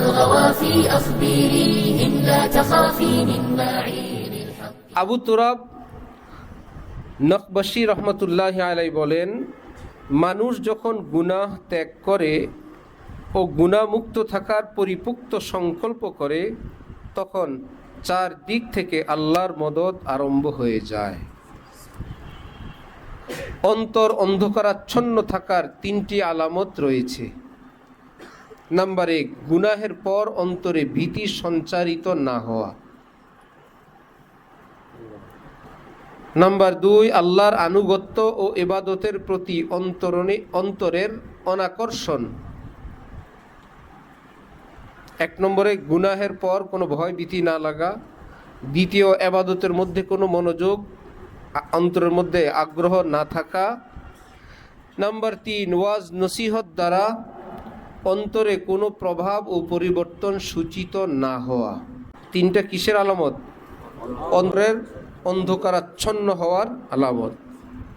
الغوافي أخبريهم لا تخافي من معين الحق আবু তুরাব নকবাসী রহমতুল্লাহ আলাই বলেন মানুষ যখন গুনাহ ত্যাগ করে ও গুণামুক্ত থাকার পরিপুক্ত সংকল্প করে তখন চার দিক থেকে আল্লাহর মদত আরম্ভ হয়ে যায় অন্তর অন্ধকারাচ্ছন্ন থাকার তিনটি আলামত রয়েছে নাম্বার এক গুনাহের পর অন্তরে ভীতি সঞ্চারিত না হওয়া। নাম্বার দুই, আল্লাহর আনুগত্য ও এবাদতের প্রতি অন্তরণে, অন্তরের অনাকর্ষণ। এক নম্বরে, গুনাহের পর কোনো ভয়, ভীতি না লাগা। দ্বিতীয়, এবাদতের মধ্যে কোনো মনোযোগ, অন্তরের মধ্যে আগ্রহ না থাকা। নাম্বার তিন, ওয়াজ, নসিহত দ্বারা অন্তরে কোনো প্রভাব ও পরিবর্তন সূচিত না হওয়া। তিনটা কিসের আলামত? অন্তরের অন্ধকারাচ্ছন্ন হওয়ার আলামত।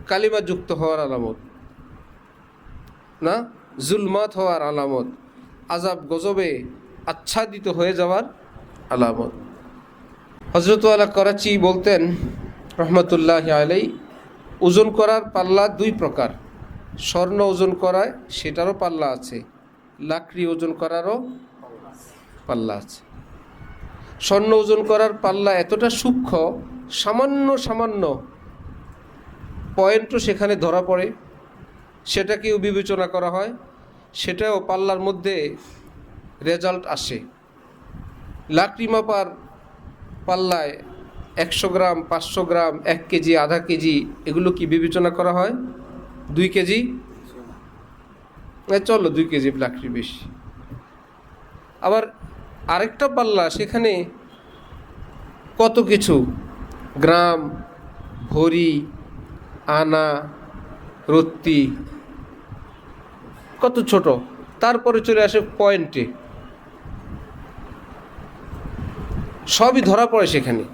কালিমা যুক্ত হওয়ার আলামত। না? জুলমাত হওয়ার আলামত। আজাব গজবে আচ্ছাদিত হয়ে যাওয়ার আলামত। হজরতওয়ালা করাচি বলতেন, রহমতুল্লাহ আলাই ওজন করার পাল্লা দুই প্রকার। স্বর্ণ ওজন করায় সেটারও পাল্লা আছে। লাকড়ি ওজন করারও পাল্লা আছে। স্বর্ণ ওজন করার পাল্লা এতটা সূক্ষ্ম, সামান্য সামান্য পয়েন্টও সেখানে ধরা পড়ে। সেটাকেও বিবেচনা করা হয়, সেটাও পাল্লার মধ্যে রেজাল্ট আসে। লাকড়ি মাপার পাল্লায় একশো গ্রাম, পাঁচশো গ্রাম, এক কেজি, আধা কেজি, এগুলো কি বিবেচনা করা হয়? দুই কেজি। চলো, দুই কেজি লাকড়ি বেশি। আবার আরেকটা পাল্লা, সেখানে কত কিছু। গ্রাম, ভরি, আনা, রত্তি, কত ছোট। তারপরে চলে আসে পয়েন্টে। সবই ধরা পড়ে সেখানে।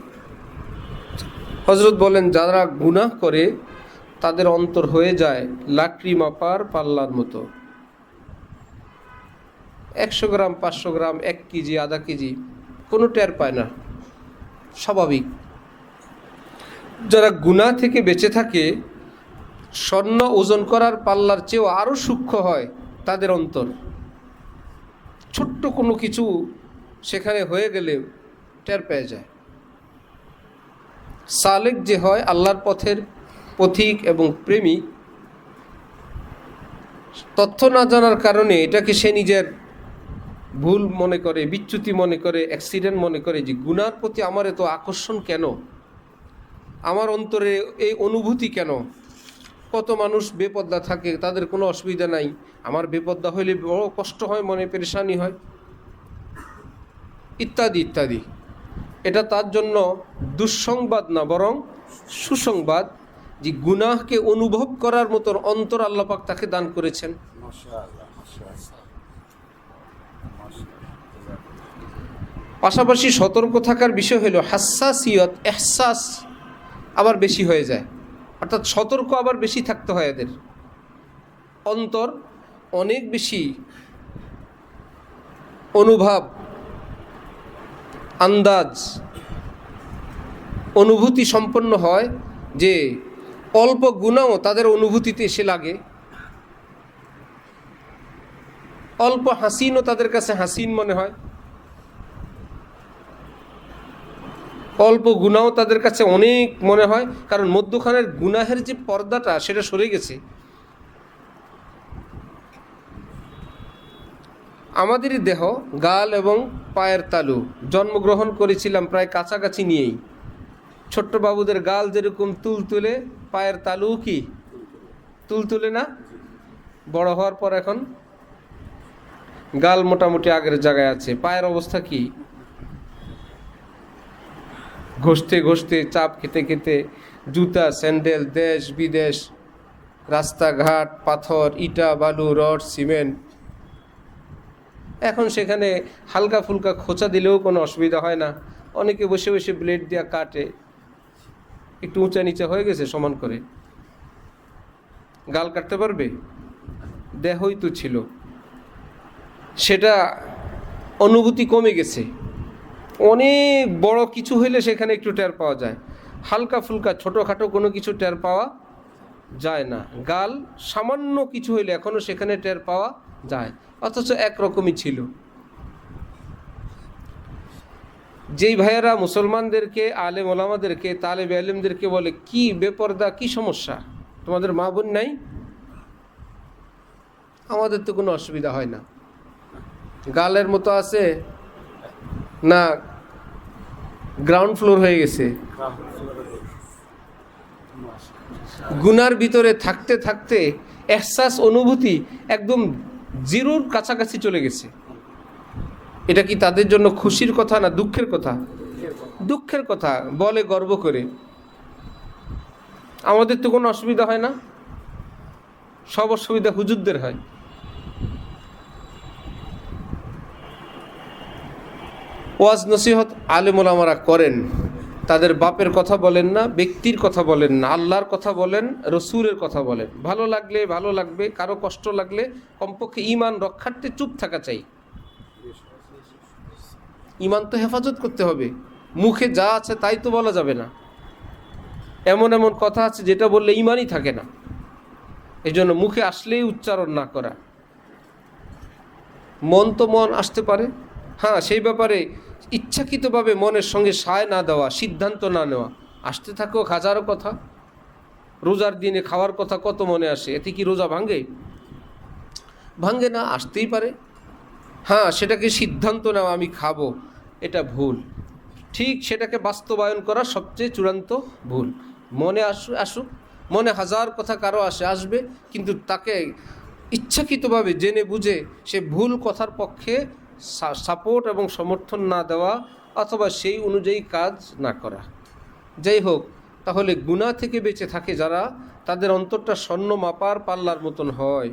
হজরত বলেন, যারা গুনাহ করে, তাদের অন্তর হয়ে যায় লাকড়ি মাপার পাল্লার মতো। একশো গ্রাম, পাঁচশো গ্রাম, এক কেজি, আধা কেজি, কোনো টের পায় না। স্বাভাবিক। যারা গুণা থেকে বেঁচে থাকে, স্বর্ণ ওজন করার পাল্লার চেয়েও আরও সূক্ষ্ম হয় তাদের অন্তর। ছোট্ট কোনো কিছু সেখানে হয়ে গেলে টের পেয়ে যায়। সালেক যে হয় আল্লাহর পথের পথিক এবং প্রেমিক, তথ্য না জানার কারণে এটাকে সে নিজের ভুল মনে করে, বিচ্যুতি মনে করে অ্যাক্সিডেন্ট মনে করে যে গুনার প্রতি আমার এত আকর্ষণ কেন? আমার অন্তরে এই অনুভূতি কেন? কত মানুষ বেপদ্দা থাকে, তাদের কোনো অসুবিধা নাই। আমার বেপদ্দা হইলে বড় কষ্ট হয়, মনে পেরেশানি হয়। ইত্যাদি ইত্যাদি। এটা তার জন্য দুঃসংবাদ না, বরং সুসংবাদ যে গুনাহকে অনুভব করার মতন অন্তর আল্লাপাক তাকে দান করেছেন। পাশাপাশি সতর্ক থাকার বিষয় হলো হাসাসিয়ত, এহসাস আবার বেশি হয়ে যায়। অর্থাৎ সতর্ক আবার বেশি থাকতে হয় এদের। অন্তর অনেক বেশি অনুভব, আন্দাজ, অনুভূতি সম্পন্ন হয় যে অল্প গুণাও তাদের অনুভূতিতে এসে লাগে। অল্প হাসিনও তাদের কাছে হাসিন মনে হয়। অল্প গুণাও তাদের কাছে অনেক মনে হয়, কারণ মধ্যখানের গুনাহের যে পর্দাটা সেটা সরে গেছে। আমাদেরই দেহ, গাল এবং পায়ের তালু জন্মগ্রহণ করেছিলাম প্রায় কাছাকাছি নিয়েই। ছোট্ট বাবুদের গাল যেরকম তুল তুলে, পায়ের তালু কি? তুল তুলে না? বড় হওয়ার পর এখন গাল মোটামুটি আগের জায়গায় আছে। পায়ের অবস্থা কি? ঘষতে ঘষতে, চাপ খেতে খেতে জুতা, স্যান্ডেল, দেশ, বিদেশ, রাস্তাঘাট, পাথর, ইটা, বালু, রড, সিমেন্ট। এখন সেখানে হালকা ফুলকা খোঁচা দিলেও কোনো অসুবিধা হয় না। অনেকে বসে বসে ব্লেড দিয়ে কাটে। একটু উঁচা নিচে হয়ে গেছে সমান করে। গাল কাটতে পারবে? দেহই তো ছিল। সেটা অনুভূতি কমে গেছে। অনেক বড় কিছু হইলে সেখানে একটু টের পাওয়া যায়। হালকা ফুলকা, ছোটোখাটো কোনো কিছু টের পাওয়া যায় না। গাল সামান্য কিছু হইলে এখনও সেখানে টের পাওয়া যায়। অথচ একরকমই ছিল। যেই ভাইয়েরা মুসলমানদেরকে, আলেম ওলামাদেরকে, তালেব আলেমদেরকে বলে, কি বেপরদা, কি সমস্যা? তোমাদের মা বোন নাই? আমাদের তো কোনো অসুবিধা হয় না। গালের মতো আছে? না গ্রাউন্ড ফ্লোর হয়ে গেছে। গুনার ভিতরে থাকতে থাকতে এহসাস অনুভূতি একদম জিরোর কাছাকাছি চলে গেছে। এটা কি তাদের জন্য খুশির কথা না দুঃখের কথা? দুঃখের কথা বলে গর্ব করে। আমাদের তো কোনো অসুবিধা হয় না। সব অসুবিধা হুজুরদের হয়। ওয়াজ নসিহত আলেমোলামারা করেন, তাদের বাপের কথা বলেন না, ব্যক্তির কথা বলেন না, আল্লাহর কথা বলেন রসুরের কথা বলেন। ভালো লাগলে ভালো লাগবে, কারও কষ্ট লাগলে কমপক্ষে ইমান রক্ষার্থে চুপ থাকা চাই। ইমান তো হেফাজত করতে হবে। মুখে যা আছে তাই তো বলা যাবে না। এমন এমন কথা আছে যেটা বললে ইমানই থাকে না। এই জন্য মুখে আসলেই উচ্চারণ না করা। মন তো মন আসতে পারে। হ্যাঁ সেই ব্যাপারে ইচ্ছাকৃতভাবে মনের সঙ্গে সায় না দেওয়া, সিদ্ধান্ত না নেওয়া। আসতে থাকুক হাজারো কথা। রোজার দিনে খাওয়ার কথা কত মনে আসে? এতে কি রোজা ভাঙ্গে ভাঙ্গে না, আসতেই পারে। হ্যাঁ সেটাকে সিদ্ধান্ত নেওয়া আমি খাব। এটা ভুল। ঠিক সেটাকে বাস্তবায়ন করা সবচেয়ে চূড়ান্ত ভুল। মনে আসু, আসুক। মনে হাজার কথা কারও আসে, আসবে, কিন্তু তাকে ইচ্ছাকৃতভাবে জেনে বুঝে সে ভুল কথার পক্ষে সাপোর্ট এবং সমর্থন না দেওয়া অথবা সেই অনুযায়ী কাজ না করা। যাই হোক, তাহলে গুণা থেকে বেঁচে থাকে যারা, তাদের অন্তরটা স্বর্ণ মাপার পাল্লার মতন হয়।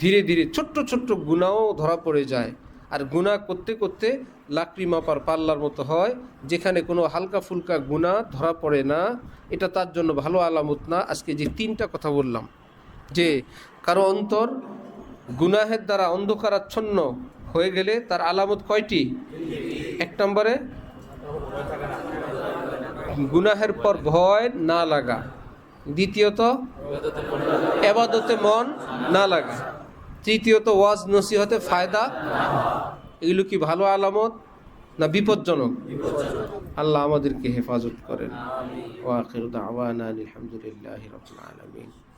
ধীরে ধীরে ছোট্ট ছোট্ট গুণাও ধরা পড়ে যায়। আর গুণা করতে করতে লাকড়ি মাপার পাল্লার মতো হয়, যেখানে কোনো হালকা ফুলকা গুণা ধরা পড়ে না। এটা তার জন্য ভালো আলামত না। আজকে যে তিনটা কথা বললাম, যে কারও অন্তর গুনাহের দ্বারা অন্ধকারাচ্ছন্ন হয়ে গেলে তার আলামত কয়টি? এক নম্বরে, গুনাহের পর ভয় না লাগা। দ্বিতীয়ত, এবাদতে মন না লাগা। তৃতীয়ত, ওয়াজ, নসিহতে ফায়দা। এগুলো কি ভালো আলামত না বিপজ্জনক? আল্লাহ আমাদেরকে হেফাজত করেন। আলহামদুলিল্লাহি আলামিন।